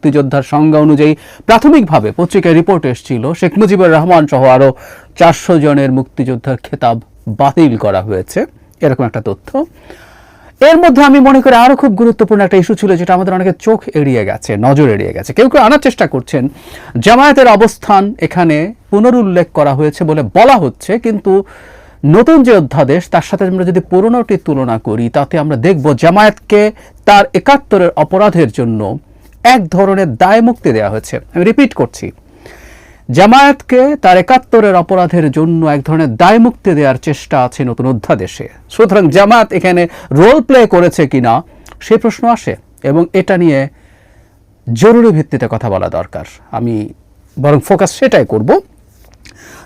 মুক্তিযোদ্ধার সংজ্ঞা অনুযায়ী প্রাথমিকভাবে পত্রিকায় রিপোর্ট এসেছিল, শেখ মুজিবুর রহমান সহ আরও চারশো জনের মুক্তিযোদ্ধার খেতাব বাতিল করা হয়েছে। এরকম একটা তথ্য। এর মধ্যে আমি মনে করি আরও খুব গুরুত্বপূর্ণ একটা ইস্যু ছিল যেটা আমাদের অনেকে চোখ এড়িয়ে গেছে, নজর এড়িয়ে গেছে। কেউ কেউ আনার চেষ্টা করছেন, জামায়াতের অবস্থান এখানে পুনরুল্লেখ করা হয়েছে বলে বলা হচ্ছে, কিন্তু নতুন যে অধ্যাদেশ, তার সাথে আমরা যদি পুরনোটির তুলনা করি, তাতে আমরা দেখব জামায়াতকে তার একাত্তরের অপরাধের জন্য এক ধরনের দায় মুক্তি দেওয়া হয়েছে। আমি রিপিট করছি। জামায়াতকে তার একাত্তরের অপরাধের জন্য এক ধরনের দায় মুক্তি দেওয়ার চেষ্টা আছে নতুন অধ্যাদেশে। সুতরাং জামায়াত এখানে রোল প্লে করেছে কিনা, সে প্রশ্ন আসে এবং এটা নিয়ে জরুরি ভিত্তিতে কথা বলা দরকার। আমি বরং ফোকাস সেটাই করব।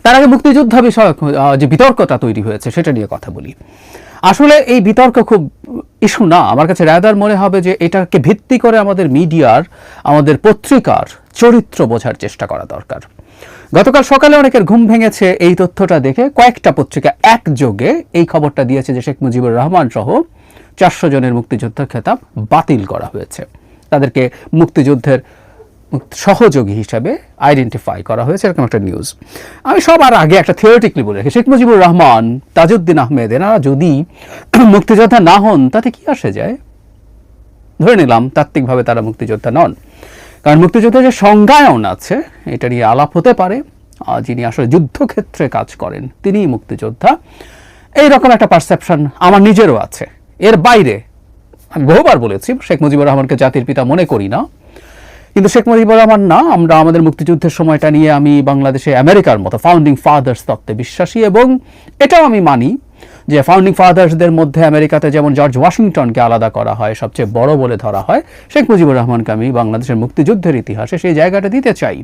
তার আগে মুক্তিযোদ্ধা বিষয়ক যে বিতর্কতা তৈরি হয়েছে, সেটা নিয়ে কথা বলি। আসলে এই বিতর্ক খুব ইস্যু না। আমার কাছে রায়দার মনে হবে যে এটাকে ভিত্তি করে আমাদের মিডিয়ার, আমাদের পত্রিকার চরিত্র বোঝার চেষ্টা করা দরকার। গতকাল সকালে অনেকের ঘুম ভেঙেছে এই তথ্যটা দেখে কয়েকটা পত্রিকা একযোগে এই খবরটা দিয়েছে যে শেখ মুজিবুর রহমান সহ চারশো জনের মুক্তিযোদ্ধার খেতাব বাতিল করা হয়েছে। তাদেরকে মুক্তিযুদ্ধের সহযোগী হিসাবে আইডেন্টিফাই করা হয়েছে, এরকম একটা নিউজ আমি সবার আগে একটা থিওরিটিকলি বলে রাখি, শেখ মুজিবুর রহমান, তাজউদ্দিন আহমেদ, এনারা যদি মুক্তিযোদ্ধা না হন, তাতে কি আসে যায়? ধরে নিলাম, তাত্ত্বিকভাবে তারা মুক্তিযোদ্ধা নন। কারণ মুক্তিযুদ্ধের যে সংজ্ঞায়ন আছে, এটা নিয়ে আলাপ হতে পারে। যিনি আসলে যুদ্ধক্ষেত্রে কাজ করেন, তিনিই মুক্তিযোদ্ধা। এইরকম একটা পারসেপশন আমার নিজেরও আছে। এর বাইরে, আমি বহুবার বলেছি, শেখ মুজিবুর রহমানকে জাতির পিতা মনে করি না। কিন্তু শেখ মুজিবুর রহমান না, আমরা আমাদের মুক্তিযুদ্ধের সময়টা নিয়ে আমি বাংলাদেশে আমেরিকার মতো ফাউন্ডিং ফাদার্স তত্ত্বে বিশ্বাসী এবং এটাও আমি মানি যে ফাউন্ডিং ফাদার্সদের মধ্যে আমেরিকাতে যেমন জর্জ ওয়াশিংটনকে আলাদা করা হয়, সবচেয়ে বড় বলে ধরা হয়, শেখ মুজিবুর রহমানকে আমি বাংলাদেশের মুক্তিযুদ্ধের ইতিহাসে সেই জায়গাটা দিতে চাই।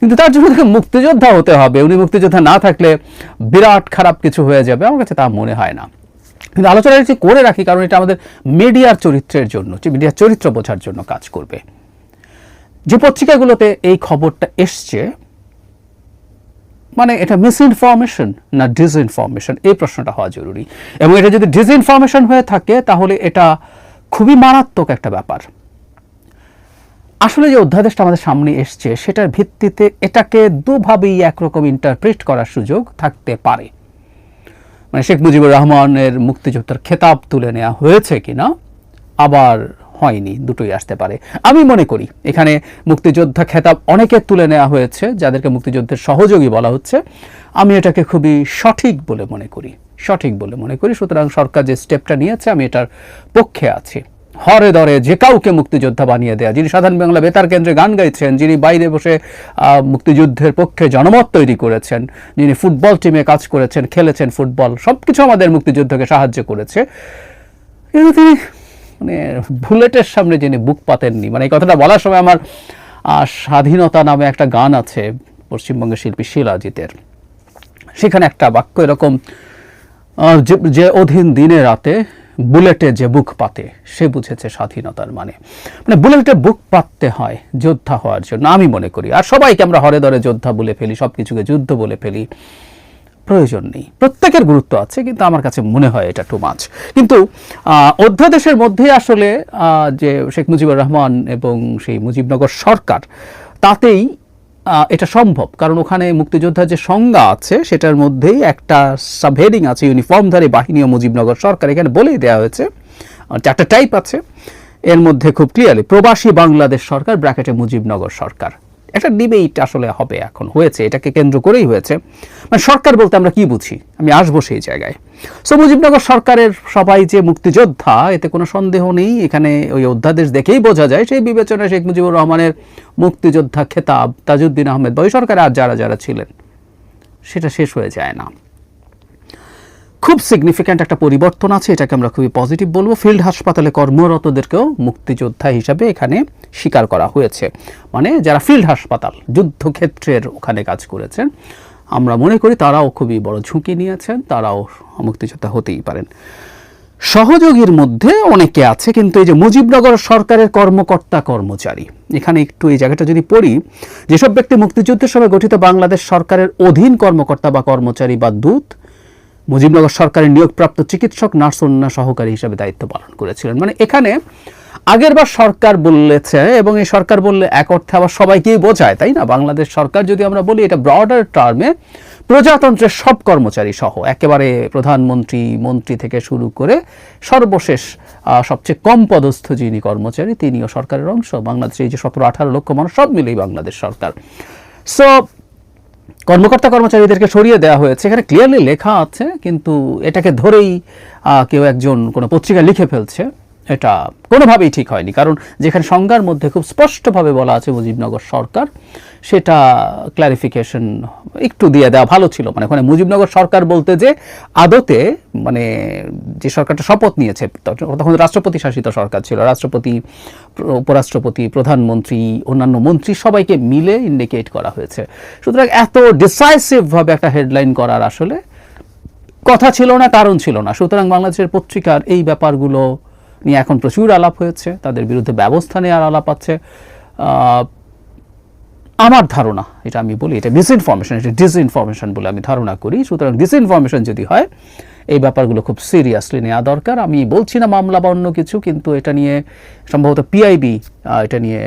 কিন্তু তার জন্য তাকে মুক্তিযোদ্ধা হতে হবে, উনি মুক্তিযোদ্ধা না থাকলে বিরাট খারাপ কিছু হয়ে যাবে, আমার কাছে তা মনে হয় না। কিন্তু আলোচনা করে রাখি, কারণ এটা আমাদের মিডিয়ার চরিত্রের জন্য মিডিয়ার চরিত্র বোঝার জন্য কাজ করবে। যে পত্রিকাগুলোতে এই খবরটা এসছে মানে এটা মিসইনফরমেশন না ডিসইনফরমেশন এই প্রশ্নটা হওয়া জরুরি। এবং এটা যদি ডিসইনফরমেশন হয়ে থাকে, তাহলে এটা খুবই মারাত্মক একটা ব্যাপার। আসলে যে অধ্যাদেশটা আমাদের সামনে এসছে, সেটার ভিত্তিতে এটাকে দুভাবেই একরকম ইন্টারপ্রেট করার সুযোগ থাকতে পারে। মানে শেখ মুজিবুর রহমানের মুক্তিযোদ্ধার খেতাব তুলে নেওয়া হয়েছে কিনা, আবার হয়নি, দুটোই আসতে পারে। আমি মনে করি, এখানে মুক্তিযোদ্ধা খেতাব অনেকের তুলে নেওয়া হয়েছে, যাদেরকে মুক্তিযুদ্ধের সহযোগী বলা হচ্ছে। আমি এটাকে খুবই সঠিক বলে মনে করি, সঠিক বলে মনে করি। সুতরাং সরকার যে স্টেপটা নিয়েছে, আমি এটার পক্ষে আছি। হরে দরে যে কাউকে মুক্তিযোদ্ধা বানিয়ে দেয়া, যিনি সাধারণ বাংলা বেতার কেন্দ্রে গান গাইছেন, যিনি বাইরে বসে মুক্তিযুদ্ধের পক্ষে জনমত তৈরি করেছেন, যিনি ফুটবল টিমে কাজ করেছেন, খেলেছেন ফুটবল সব কিছু আমাদের মুক্তিযুদ্ধকে সাহায্য করেছে। কিন্তু তিনি মানে বুলেটের সামনে যিনি বুক পাতেননি মানে এই কথাটা বলার সময় আমার স্বাধীনতা নামে একটা গান আছে পশ্চিমবঙ্গের শিল্পী শিলাজিতের সেখানে একটা বাক্য এরকম যে- যে অধীন দিনে রাতে বুলেটে যে বুক পাতে, সে বুঝেছে স্বাধীনতার মানে। মানে বুলেটে বুক পাততে হয় যোদ্ধা হওয়ার জন্য, আমি মনে করি। আর সবাইকে আমরা হরে দরে যোদ্ধা বলে ফেলি সব কিছুকে যুদ্ধ বলে ফেলি। প্রয়োজন নেই। প্রত্যেকের গুরুত্ব আছে, কিন্তু আমার কাছে মনে হয় এটা টু মাছ কিন্তু অধ্যাদেশের মধ্যে আসলে যে শেখ মুজিবুর রহমান এবং সেই মুজিবনগর সরকার, তাতেই এটা সম্ভব। কারণ ওখানে মুক্তিযোদ্ধার যে সংজ্ঞা আছে, সেটার মধ্যেই একটা সাবহেডিং আছে ইউনিফর্মধারী বাহিনী ও মুজিবনগর সরকার। এখানে বলেই দেওয়া হয়েছে চারটা টাইপ আছে। এর মধ্যে খুব ক্লিয়ারলি প্রবাসী বাংলাদেশ সরকার ব্র্যাকেটে মুজিবনগর সরকার। একটা ডিবেট আসলে হবে এখন, হয়েছে, এটাকে কেন্দ্র করেই হয়েছে। মানে সরকার বলতে আমরা কি বুঝি? আমি আসব সেই জায়গায়। সো মুজিবনগর সরকারের সবাই যে মুক্তিযোদ্ধা, এতে কোনো সন্দেহ নেই। এখানে ওই অধ্যাদেশ দেখেই বোঝা যায়, সেই বিবেচনায় শেখ মুজিবুর রহমানের মুক্তিযোদ্ধা খেতাব তাজউদ্দিন আহমেদ বা ওই সরকারে আর যারা যারা ছিলেন, সেটা শেষ হয়ে যায় না। খুব সিগনিফিক্যান্ট একটা পরিবর্তন আছে, এটাকে আমরা খুবই পজিটিভ বলব। ফিল্ড হাসপাতালে কর্মরতদেরকেও মুক্তিযোদ্ধা হিসাবে এখানে স্বীকার করা হয়েছে। মানে যারা ফিল্ড হাসপাতাল, যুদ্ধক্ষেত্রের ওখানে কাজ করেছেন, আমরা মনে করি তারাও খুবই বড় ঝুঁকি নিয়েছেন, তারাও মুক্তিযোদ্ধা হতেই পারেন। সহযোগীর মধ্যে অনেকে আছে, কিন্তু এই যে মুজিবনগর সরকারের কর্মকর্তা কর্মচারী, এখানে একটু এই জায়গাটা যদি পড়ি, যেসব ব্যক্তি মুক্তিযুদ্ধের সময় গঠিত বাংলাদেশ সরকারের অধীন কর্মকর্তা বা কর্মচারী বা দূত মুজিবনগর সরকারের নিয়োগপ্রাপ্ত চিকিৎসক, নার্স অন্য সহকারী হিসেবে দায়িত্ব পালন করেছিলেন। মানে এখানে আগেরবার সরকার বলেছে এবং এই সরকার বললে এক অর্থে আবার সবাইকেই বোঝায়, তাই না? বাংলাদেশ সরকার যদি আমরা বলি এটা ব্রডার টার্মে প্রজাতন্ত্রের সব কর্মচারী সহ, একেবারে প্রধানমন্ত্রী, মন্ত্রী থেকে শুরু করে সর্বশেষ সবচেয়ে কম পদস্থ যিনি কর্মচারী, তিনিও সরকারের অংশ। বাংলাদেশে এই যে সতেরো আঠারো লক্ষ মানুষ, সব মিলেই বাংলাদেশ সরকার। সো কর্মকর্তা কর্মচারীদেরকে সরিয়ে দেওয়া হয়েছে। এখানে ক্লিয়ারলি লেখা আছে, কিন্তু এটাকে ধরেই কেউ একজন কোনো পত্রিকা লিখে ফেলছে। এটা কোনোভাবেই ঠিক হয়নি, কারণ যেখানে সংজ্ঞার মধ্যে খুব স্পষ্টভাবে বলা আছে মুজিবনগর সরকার সেটা ক্লারিফিকেশন একটু দিয়ে দেওয়া ভালো ছিল। মানে ওখানে মুজিবনগর সরকার বলতে যে আদতে মানে যে সরকারটা শপথ নিয়েছে, তখন রাষ্ট্রপতি শাসিত সরকার ছিল। রাষ্ট্রপতি, উপরাষ্ট্রপতি, প্রধানমন্ত্রী, অন্যান্য মন্ত্রী সবাইকে মিলে ইন্ডিকেট করা হয়েছে। সুতরাং এত ডিসাইসিভভাবে একটা হেডলাইন করার আসলে কথা ছিল না, কারণ ছিল না। সুতরাং বাংলাদেশের পত্রিকার এই ব্যাপারগুলো নিয়ে এখন প্রচুর আলাপ হয়েছে। তাদের বিরুদ্ধে ব্যবস্থা নেওয়ার আলাপ আছে। আমার ধারণা, এটা আমি বলি, এটা মিসইনফরমেশন এটা ডিসইনফরমেশন বলে আমি ধারণা করি। সুতরাং ডিসইনফরমেশন যদি হয়, এই ব্যাপারগুলো খুব সিরিয়াসলি নেওয়া দরকার। আমি বলছি না মামলা বা অন্য কিছু, কিন্তু এটা নিয়ে সম্ভবত পিআইবি এটা নিয়ে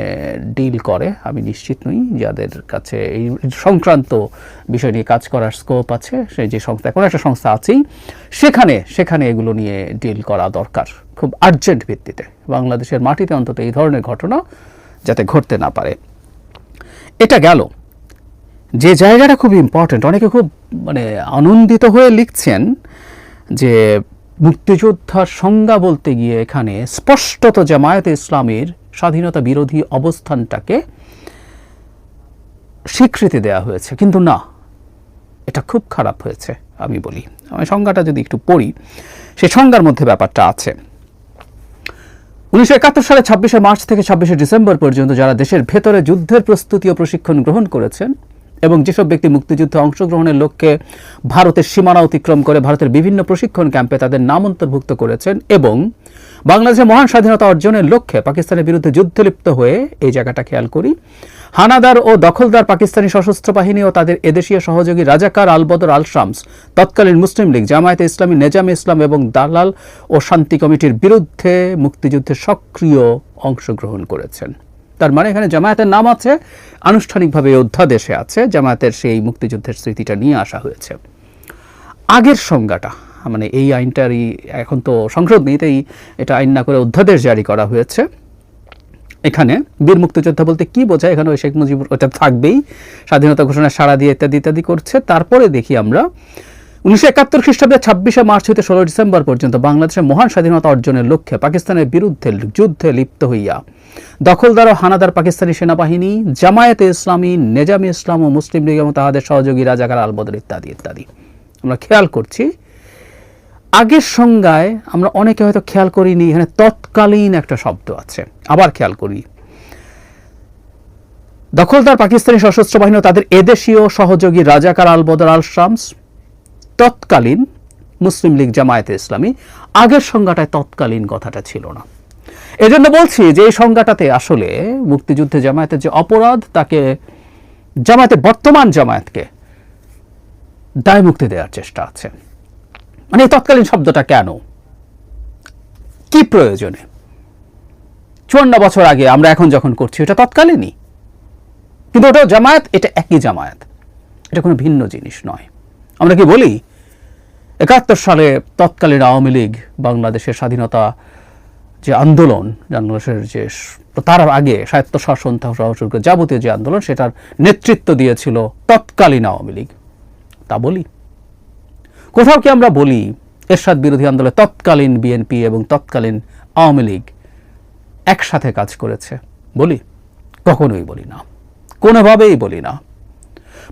ডিল করে। আমি নিশ্চিত নই যাদের কাছে এই সংক্রান্ত বিষয় নিয়ে কাজ করার স্কোপ আছে সেই যে সংস্থা, এখন একটা সংস্থা আছেই, সেখানে সেখানে এগুলো নিয়ে ডিল করা দরকার, খুব আর্জেন্ট ভিত্তিতে। বাংলাদেশের মাটিতে অন্তত এই ধরনের ঘটনা যাতে ঘটতে না পারে। এটা গেল। যে জায়গাটা খুব ইম্পর্ট্যান্ট অনেকে খুব মানে আনন্দিত হয়ে লিখছেন যে মুক্তিযোদ্ধার সংজ্ঞা বলতে গিয়ে এখানে স্পষ্টত জামায়াতে ইসলামের স্বাধীনতা বিরোধী অবস্থানটাকে স্বীকৃতি দেওয়া হয়েছে। কিন্তু না, এটা খুব খারাপ হয়েছে, আমি বলি। আমি সংজ্ঞাটা যদি একটু পড়ি, সে সংজ্ঞার মধ্যে ব্যাপারটা আছে। উনিশশো একাত্তর সালে ছাব্বিশে মার্চ থেকে ছাব্বিশে ডিসেম্বর পর্যন্ত যারা দেশের ভেতরে যুদ্ধের প্রস্তুতি ও প্রশিক্ষণ গ্রহণ করেছেন এবং যেসব ব্যক্তি মুক্তিযুদ্ধে অংশগ্রহণের লক্ষ্যে ভারতের সীমানা অতিক্রম করে ভারতের বিভিন্ন প্রশিক্ষণ ক্যাম্পে তাদের নাম অন্তর্ভুক্ত করেছেন এবং বাংলাদেশের মহান স্বাধীনতা অর্জনের লক্ষ্যে পাকিস্তানের বিরুদ্ধে যুদ্ধলিপ্ত হয়ে এই জায়গাটা খেয়াল করি হানাদার ও দখলদার পাকিস্তানি সশস্ত্র বাহিনী ও তাদের এদেশীয় সহযোগী রাজাকার আলবদর আল শামস তৎকালীন মুসলিম লীগ, জামায়াতে ইসলামী, নেজামে ইসলাম এবং দালাল ও শান্তি কমিটির বিরুদ্ধে মুক্তিযুদ্ধে সক্রিয় অংশগ্রহণ করেছেন। তার মানে এখানে জামায়াতের নাম আছে, আনুষ্ঠানিকভাবে অধ্যাদেশে আছে, জামায়াতের সেই মুক্তিযুদ্ধের স্মৃতিটা নিয়ে আসা হয়েছে। আগের সংজ্ঞাটা মানে এই আইনটারই এখন তো সংসদ নেই, তাই এটা আইন না করে অধ্যাদেশ জারি করা হয়েছে। এখানে বীর মুক্তিযোদ্ধা বলতে কি বোঝায়? এখানে ওই শেখ মুজিবুর ওটা থাকবেই। স্বাধীনতা ঘোষণা সাড়া দিয়ে ইত্যাদি ইত্যাদি করছে। তারপরে দেখি আমরা, উনিশশো একাত্তর খ্রিস্টাব্দে ছাব্বিশে মার্চ হইতে ষোলো ডিসেম্বর পর্যন্ত বাংলাদেশের মহান স্বাধীনতা অর্জনের লক্ষ্যে পাকিস্তানের বিরুদ্ধে যুদ্ধে লিপ্ত হইয়া দখলদার ও হানাদার পাকিস্তানি সেনাবাহিনী, জামায়াতে ইসলামী, নেজামী ইসলাম ও মুসলিম লীগ এবং তাহাদের সহযোগী রাজাকার আলবদর ইত্যাদি ইত্যাদি। আমরা খেয়াল করছি আগের সংজ্ঞায় আমরা অনেকে হয়তো খেয়াল করিনি, এখানে তৎকালীন একটা শব্দ আছে। আবার খেয়াল করি। দখলদার পাকিস্তানি সশস্ত্র বাহিনী তাদের এদেশীয় সহযোগী রাজাকার আল বদর আল শামস তৎকালীন মুসলিম লীগ জামায়াতে ইসলামী, আগের সংজ্ঞাটায় তৎকালীন কথাটা ছিল না। এজন্য বলছি যে এই সংজ্ঞাটাতে আসলে মুক্তিযুদ্ধে জামায়াতের যে অপরাধ, তাকে জামায়াতের বর্তমান জামায়াতকে দায় মুক্তি দেওয়ার চেষ্টা আছে। মানে তৎকালীন শব্দটা কেন? কি প্রয়োজনে? চুয়ান্ন বছর আগে আমরা এখন যখন করছি এটা তৎকালীনই। কিন্তু ওটা জামায়াত, এটা একই জামায়াত। এটা কোনো ভিন্ন জিনিস নয়। আমরা কি বলি? একাত্তর সালে তৎকালীন আওয়ামী লীগ, বাংলাদেশের স্বাধীনতা যে আন্দোলন, বাংলাদেশের যে তার আগে স্বায়ত্তশাসন সহ শুরু করে যাবতীয় যে আন্দোলন, সেটার নেতৃত্ব দিয়েছিল তৎকালীন আওয়ামী লীগ। তা বলি। কোথাও কি আমরা বলি এরশাদ বিরোধী আন্দোলনে তৎকালীন বিএনপি এবং তৎকালীন আওয়ামী লীগ একসাথে কাজ করেছে? বলি? কখনোই বলি না। কোনোভাবেই বলি না।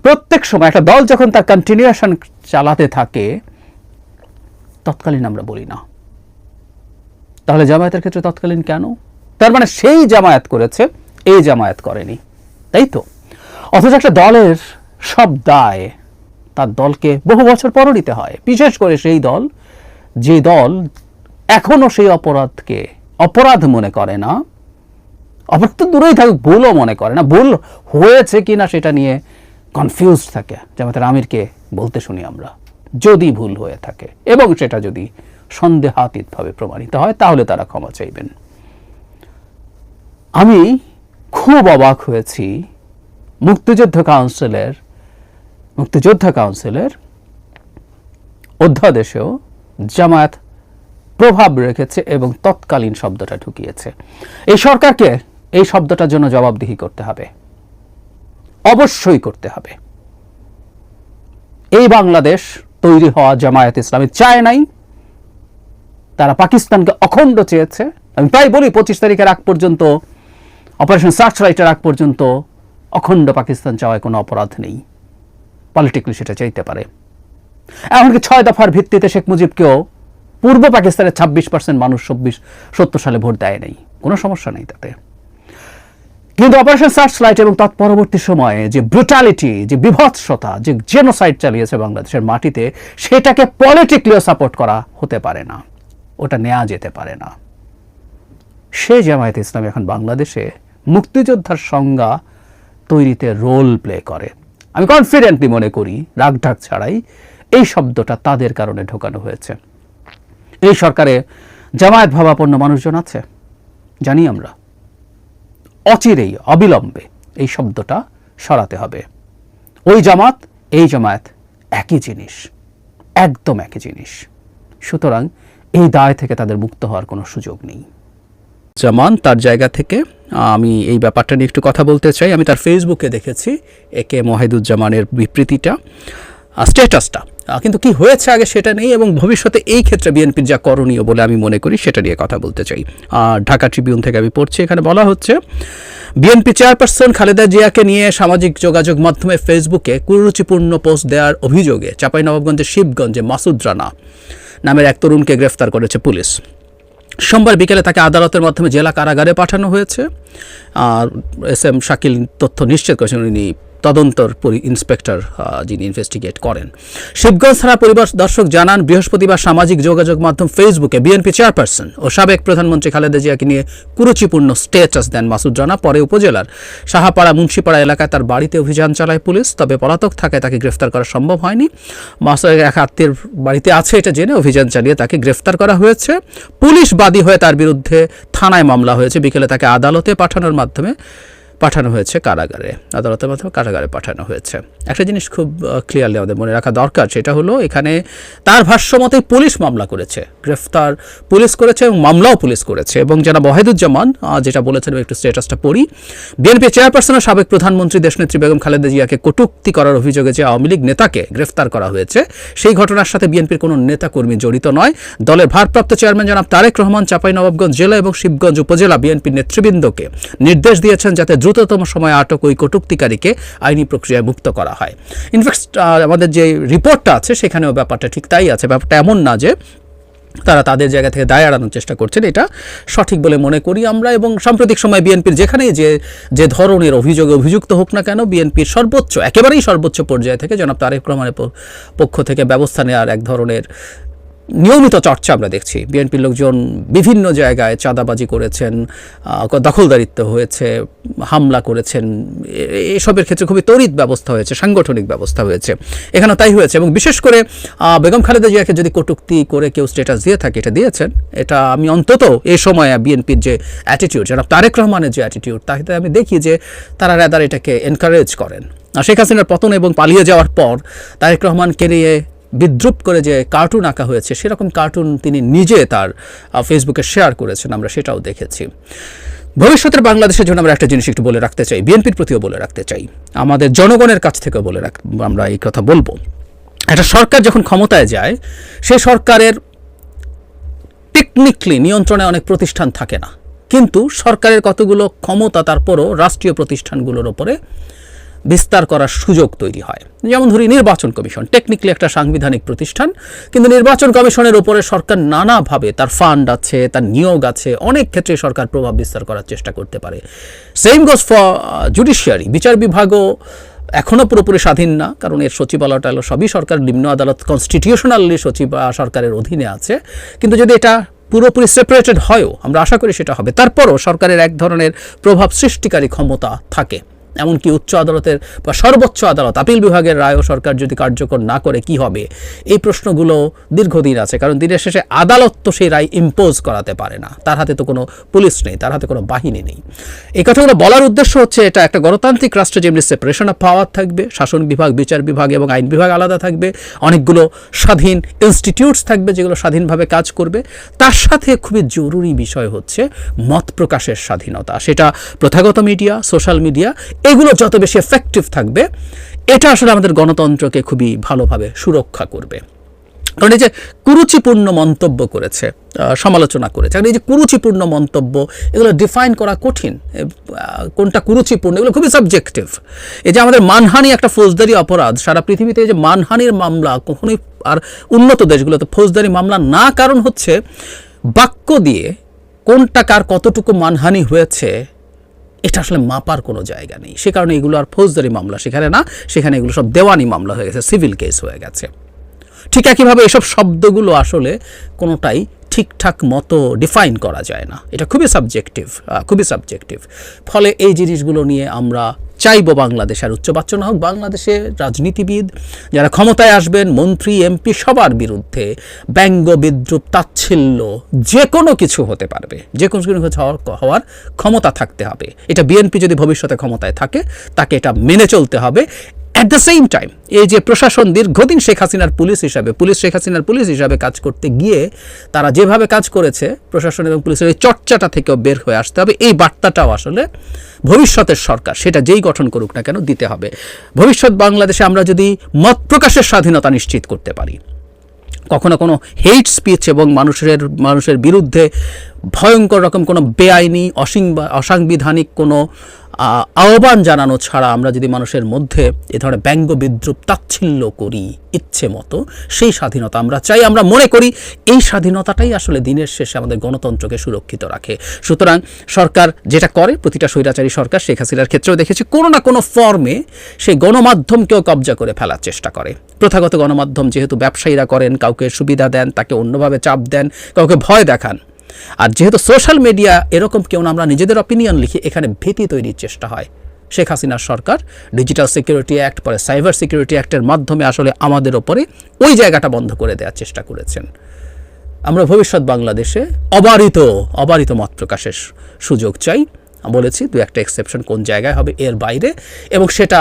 প্রত্যেক সময় একটা দল যখন তার কন্টিনিউশন চালাতে থাকে, তৎকালীন আমরা বলি না। তাহলে জামায়াতের ক্ষেত্রে তৎকালীন কেন? তার মানে সেই জামায়াত করেছে, এই জামায়াত করেনি। তাই তো? অথচ একটা দলের সব দায় তার দলকে বহু বছর পরও নিতে হয়। বিশেষ করে সেই দল, যে দল এখনও সেই অপরাধকে অপরাধ মনে করে না, অপরাধ তো দূরেই থাকুক, ভুলও মনে করে না, ভুল হয়েছে কিনা সেটা নিয়ে কনফিউজ থাকে জামাতের আমিরকে বলতে শুনি আমরা, যদি ভুল হয়ে থাকে। এবং সেটা যদি সন্দেহাতীতভাবে প্রমাণিত হয়, তাহলে তারা ক্ষমা চাইবেন। আমি খুব অবাক হয়েছি মুক্তিযুদ্ধ কাউন্সিলের মুক্তিযোদ্ধা কাউন্সিলের অধ্যাদেশেও জামায়াত প্রভাব রেখেছে এবং তৎকালীন শব্দটা ঢুকিয়েছে। এই সরকারকে এই শব্দটার জন্য জবাবদিহি করতে হবে। অবশ্যই করতে হবে। এই বাংলাদেশ তৈরি হওয়া জামায়াত ইসলামী চায় নাই। তারা পাকিস্তানকে অখণ্ড চেয়েছে। আমি প্রায় বলি, পঁচিশ তারিখের আগ পর্যন্ত, অপারেশন সার্চ রাইটের আগ পর্যন্ত অখণ্ড পাকিস্তান চাওয়ায় কোনো অপরাধ নেই। পলিটিক্যালি সেটা চাইতে পারে। এমনকি ছয় দফার ভিত্তিতে শেখ মুজিবকেও পূর্ব পাকিস্তানের ছাব্বিশ পার্সেন্ট মানুষ চব্বিশ, সত্তর সালে ভোট দেয় নাই। কোনো সমস্যা নেই তাতে। কিন্তু অপারেশন সার্চ লাইট এবং তৎপরবর্তী সময়ে যে ব্রুটালিটি, যে বিভৎসতা, যে জেনোসাইড চালিয়েছে বাংলাদেশের মাটিতে, সেটাকে পলিটিক্যালিও সাপোর্ট করা হতে পারে না। ওটা নেওয়া যেতে পারে না। সে জামায়াত ইসলাম এখন বাংলাদেশে মুক্তিযোদ্ধার সংজ্ঞা তৈরিতে রোল প্লে করে। আমি কনফিডেন্টলি মনে করি রাগঢাক ছাড়াই এই শব্দটা তাদের কারণে ঢোকানো হয়েছে। এই সরকারে জামায়াত ভাবাপন্ন মানুষজন আছে, জানি আমরা। অচিরেই, অবিলম্বে এই শব্দটা সরাতে হবে। ওই জামাত, এই জামায়াত একই জিনিস, একদম একই জিনিস। সুতরাং এই দায় থেকে তাদের মুক্ত হওয়ার কোনো সুযোগ নেই। জামান তার জায়গা থেকে আমি এই ব্যাপারটা নিয়ে একটু কথা বলতে চাই। আমি তার ফেসবুকে দেখেছি একে মহিদুজ্জামানের বিবৃতিটা স্ট্যাটাসটা। কিন্তু কি হয়েছে আগে সেটা নেই এবং ভবিষ্যতে এই ক্ষেত্রে বিএনপির যা করণীয় বলে আমি মনে করি সেটা নিয়ে কথা বলতে চাই। আহ, ঢাকা ট্রিবিউন থেকে আমি পড়ছি এখানে বলা হচ্ছে বিএনপি চেয়ারপারসন খালেদা জিয়াকে নিয়ে সামাজিক যোগাযোগ মাধ্যমে ফেসবুকে কুরুচিপূর্ণ পোস্ট দেওয়ার অভিযোগে চাঁপাইনবাবগঞ্জের শিবগঞ্জে মাসুদ রানা নামের এক তরুণকে গ্রেফতার করেছে পুলিশ। সোমবার বিকেলে তাকে আদালতের মাধ্যমে জেলা কারাগারে পাঠানো হয়েছে। আর এস এম শাকিল তথ্য নিশ্চিত করেছেন, উনি তদন্তর ইন্সপেক্টর যিনি ইনভেস্টিগেট করেন। শিবগঞ্জ থানা দর্শক জানান, বৃহস্পতিবার সামাজিক যোগাযোগ মাধ্যম ফেসবুকে বিএনপি চেয়ারপারসন ও সাবেক প্রধানমন্ত্রী খালেদা জিয়াকে নিয়ে কুরুচিপূর্ণ স্টেটাস দেন মাসুদ রানা, পরে উপজেলার সাহাপাড়া, মুন্সিপাড়া এলাকায় তার বাড়িতে অভিযান চালায় পুলিশ, তবে পলাতক থাকায় তাকে গ্রেফতার করা সম্ভব হয়নি। মাসুদের এক আত্মীয়ের বাড়িতে আছে এটা জেনে অভিযান চালিয়ে তাকে গ্রেফতার করা হয়েছে। পুলিশ বাদী হয়ে তার বিরুদ্ধে থানায় মামলা হয়েছে। বিকেলে তাকে আদালতে পাঠানোর মাধ্যমে পাঠানো হয়েছে কারাগারে, আদালতের মাধ্যমে কারাগারে পাঠানো হয়েছে। একটা জিনিস খুব ক্লিয়ারলি আমাদের মনে রাখা দরকার, সেটা হলো এখানে তার ভাষ্য মতে পুলিশ মামলা করেছে। গ্রেফতার পুলিশ করেছে এবং মামলাও পুলিশ করেছে। এবং যারা ওয়াহিদুজ্জামান আহ, যেটা বলেছেন একটু স্ট্যাটাসটা পড়ি। বিএনপি চেয়ারপারসন ও সাবেক প্রধানমন্ত্রী দেশনেত্রী বেগম খালেদা জিয়াকে কটুক্তি করার অভিযোগে যে আওয়ামী লীগ নেতাকে গ্রেফতার করা হয়েছে সেই ঘটনার সাথে বিএনপির কোনো নেতাকর্মী জড়িত নয়। দলের ভারপ্রাপ্ত চেয়ারম্যান জনাব তারেক রহমান চাঁপাইনবাবগঞ্জ জেলা এবং শিবগঞ্জ উপজেলা বিএনপির নেতৃবৃন্দকে নির্দেশ দিয়েছেন যাতে দ্রুততম সময়ে আটক ওই কটূক্তিকারীকে আইনি প্রক্রিয়ায় মুক্ত করা হয়। ইনফ্যাক্ট আমাদের যে রিপোর্টটা আছে সেখানেও ব্যাপারটা ঠিক তাই আছে। ব্যাপারটা এমন না যে তারা তাদের জায়গা থেকে দায় এড়ানোর চেষ্টা করছেন, এটা সঠিক বলে মনে করি আমরা এবং সাম্প্রতিক সময় বিএনপির যেখানেই যে যে ধরনের অভিযোগে অভিযুক্ত হোক না কেন, বিএনপির সর্বোচ্চ, একেবারেই সর্বোচ্চ পর্যায় থেকে জনাব তারেক রহমানের পক্ষ থেকে ব্যবস্থা নেওয়ার এক ধরনের নিয়মিত চর্চা আমরা দেখছি। বিএনপির লোকজন বিভিন্ন জায়গায় চাঁদাবাজি করেছেন দখলদারিত্ব হয়েছে, হামলা করেছেন এসবের ক্ষেত্রে খুবই তড়িৎ ব্যবস্থা হয়েছে, সাংগঠনিক ব্যবস্থা হয়েছে। এখানে তাই হয়েছে এবং বিশেষ করে বেগম খালেদা জিয়াকে যদি কটূক্তি করে কেউ স্ট্যাটাস দিয়ে থাকে, এটা দিয়েছেন, এটা আমি অন্তত এ সময়ে বিএনপির যে অ্যাটিটিউড যারা তারেক রহমানের যে অ্যাটিটিউড তাতে আমি দেখি যে তারা রেদার এটাকে এনকারেজ করেন। শেখ হাসিনার পতন এবং পালিয়ে যাওয়ার পর তারেক রহমানকে নিয়ে বিদ্রুপ করে যে কার্টুন আঁকা হয়েছে, সেরকম কার্টুন তিনি নিজে তার ফেসবুকে শেয়ার করেছেন, আমরা সেটাও দেখেছি। ভবিষ্যতের বাংলাদেশের জন্য আমরা একটা জিনিস একটু বলে রাখতে চাই, বিএনপির প্রতিও বলে রাখতে চাই। আমাদের জনগণের কাছ থেকেও বলে রাখ, আমরা এই কথা বলব। একটা সরকার যখন ক্ষমতায় যায়, সে সরকারের টেকনিক্যালি নিয়ন্ত্রণে অনেক প্রতিষ্ঠান থাকে না। কিন্তু সরকারের কতগুলো ক্ষমতা তারপরও রাষ্ট্রীয় প্রতিষ্ঠানগুলোর ওপরে বিস্তার করার সুযোগ তৈরি হয়। যেমন ধরি নির্বাচন কমিশন টেকনিক্যালি একটা সাংবিধানিক প্রতিষ্ঠান, কিন্তু নির্বাচন কমিশনের ওপরে সরকার নানাভাবে তার ফান্ড আছে, তার নিয়োগ আছে, অনেক ক্ষেত্রে সরকার প্রভাব বিস্তার করার চেষ্টা করতে পারে। সেম গোস ফর জুডিশিয়ারি বিচার বিভাগও এখনও পুরোপুরি স্বাধীন না, কারণ এর সচিবালয়টা হলো সবই সরকার, নিম্ন আদালত কনস্টিটিউশনালি সচিব সরকারের অধীনে আছে। কিন্তু যদি এটা পুরোপুরি সেপারেটেড হয়ও, আমরা আশা করি সেটা হবে। তারপরও সরকারের এক ধরনের প্রভাব সৃষ্টিকারী ক্ষমতা থাকে। এমনকি উচ্চ আদালতের বা সর্বোচ্চ আদালত, আপিল বিভাগের রায়ও সরকার যদি কার্যকর না করে, কি হবে? এই প্রশ্নগুলো দীর্ঘদিন আছে, কারণ দিনের শেষে আদালত তো সেই রায় ইম্পোজ করাতে পারে না। তার হাতে তো কোনো পুলিশ নেই, তার হাতে কোনো বাহিনী নেই। এই কথাগুলো বলার উদ্দেশ্য হচ্ছে, এটা একটা গণতান্ত্রিক রাষ্ট্রে যেমনি সেপারেশন অফ পাওয়ার থাকবে, শাসন বিভাগ, বিচার বিভাগ এবং আইন বিভাগ আলাদা থাকবে, অনেকগুলো স্বাধীন ইনস্টিটিউটস থাকবে যেগুলো স্বাধীনভাবে কাজ করবে। তার সাথে খুবই জরুরি বিষয় হচ্ছে মত প্রকাশের স্বাধীনতা। সেটা প্রথাগত মিডিয়া সোশ্যাল মিডিয়া এগুলো যত বেশি এফেক্টিভ থাকবে, এটা আসলে আমাদের গণতন্ত্রকে খুবই ভালোভাবে সুরক্ষা করবে। কারণ এই যে কুরুচিপূর্ণ মন্তব্য করেছে সমালোচনা করেছে কারণ এই যে কুরুচিপূর্ণ মন্তব্য, এগুলো ডিফাইন করা কঠিন কোনটা কুরুচিপূর্ণ, এগুলো খুবই সাবজেক্টিভ এই যে আমাদের মানহানি একটা ফৌজদারি অপরাধ, সারা পৃথিবীতে যে মানহানির মামলা, কখনোই আর উন্নত দেশগুলোতে ফৌজদারি মামলা না, কারণ হচ্ছে বাক্য দিয়ে কোনটা কার কতটুকু মানহানি হয়েছে এটা আসলে মাপার কোনো জায়গা নেই। সে কারণে এগুলো আর ফৌজদারি মামলা সেখানে না, সেখানে এগুলো সব দেওয়ানি মামলা হয়ে গেছে, সিভিল কেস হয়ে গেছে। ঠিক একইভাবে এসব শব্দগুলো আসলে কোনোটাই ঠিকঠাক মতো ডিফাইন করা যায় না। এটা খুবই সাবজেক্টিভ খুবই সাবজেক্টিভ ফলে এই জিনিসগুলো নিয়ে আমরা চাইব বাংলাদেশ আর উচ্চবাচ্য না হোক বাংলাদেশে রাজনীতিবিদ যারা ক্ষমতায় আসবেন, মন্ত্রী, এমপি সবার বিরুদ্ধে ব্যঙ্গ, বিদ্রুপ, তাচ্ছিল্য যে কোনো কিছু হতে পারবে। যে কোনো কিছু হওয়ার ক্ষমতা থাকতে হবে। এটা বিএনপি যদি ভবিষ্যতে ক্ষমতায় থাকে, তাকে এটা মেনে চলতে হবে। অ্যাট দ্য সেম টাইম এই যে প্রশাসন দীর্ঘদিন শেখ হাসিনার পুলিশ হিসাবে, পুলিশ শেখ হাসিনার পুলিশ হিসাবে কাজ করতে গিয়ে তারা যেভাবে কাজ করেছে, প্রশাসন এবং পুলিশের এই চর্চাটা থেকেও বের হয়ে আসতে হবে। এই বার্তাটাও আসলে ভবিষ্যতের সরকার, সেটা যেই গঠন করুক না কেন দিতে হবে। ভবিষ্যৎ বাংলাদেশে আমরা যদি মত প্রকাশের স্বাধীনতা নিশ্চিত করতে পারি, কখনো কোনো হেট স্পিচ এবং মানুষের মানুষের বিরুদ্ধে ভয়ঙ্কর রকম কোনো বেআইনি, অসিংবা, অসাংবিধানিক কোনো আহ্বান জানানো ছাড়া আমরা যদি মানুষের মধ্যে এ ধরনের ব্যঙ্গ বিদ্রুপ, তাচ্ছিল্য করি ইচ্ছে মতো, সেই স্বাধীনতা আমরা চাই, আমরা মনে করি এই স্বাধীনতাটাই আসলে দিনের শেষে আমাদের গণতন্ত্রকে সুরক্ষিত রাখে। সুতরাং সরকার যেটা করে, প্রতিটা স্বৈরাচারী সরকার শেখ হাসিনার ক্ষেত্রেও দেখেছি, কোনো না কোনো ফর্মে সেই গণমাধ্যমকেও কবজা করে ফেলার চেষ্টা করে। প্রথাগত গণমাধ্যম যেহেতু ব্যবসায়ীরা করেন, কাউকে সুবিধা দেন, তাকে অন্যভাবে চাপ দেন, কাউকে ভয় দেখান আর যেহেতু সোশ্যাল মিডিয়া এরকম কেউ না, আমরা নিজেদের অপিনিয়ন লিখি এখানে ভীতি তৈরির চেষ্টা হয়। শেখ হাসিনার সরকার ডিজিটাল সিকিউরিটি অ্যাক্ট পরে সাইবার সিকিউরিটি অ্যাক্টের মাধ্যমে আসলে আমাদের ওপরে ওই জায়গাটা বন্ধ করে দেওয়ার চেষ্টা করেছেন। আমরা ভবিষ্যৎ বাংলাদেশে অবারিত অবারিত মত প্রকাশের সুযোগ চাই। বলেছি, দু একটা এক্সেপশন কোন জায়গায় হবে, এর বাইরে। এবং সেটা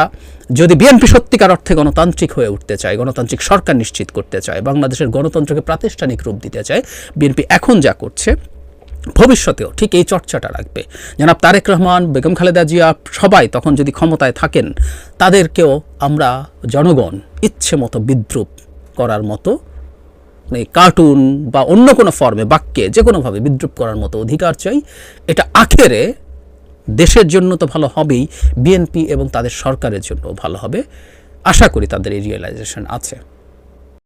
যদি বিএনপি সত্যিকার অর্থে গণতান্ত্রিক হয়ে উঠতে চায়, গণতান্ত্রিক সরকার নিশ্চিত করতে চায়, বাংলাদেশের গণতন্ত্রকে প্রাতিষ্ঠানিক রূপ দিতে চায় বিএনপি এখন যা করছে, ভবিষ্যতেও ঠিক এই চর্চাটা রাখবে। জনাব তারেক রহমান, বেগম খালেদা জিয়া, সবাই তখন যদি ক্ষমতায় থাকেন, তাদেরকেও আমরা জনগণ ইচ্ছে মতো বিদ্রুপ করার মতো মানে কার্টুন বা অন্য কোনো ফর্মে বাক্যে যে কোনোভাবে বিদ্রুপ করার মতো অধিকার চাই, এটা আখেরে দেশের জন্য তো ভালো হবেই, বিএনপি এবং তাদের সরকারের জন্য ভালো হবে। আশা করি তাদের এই রিয়েলাইজেশন আছে।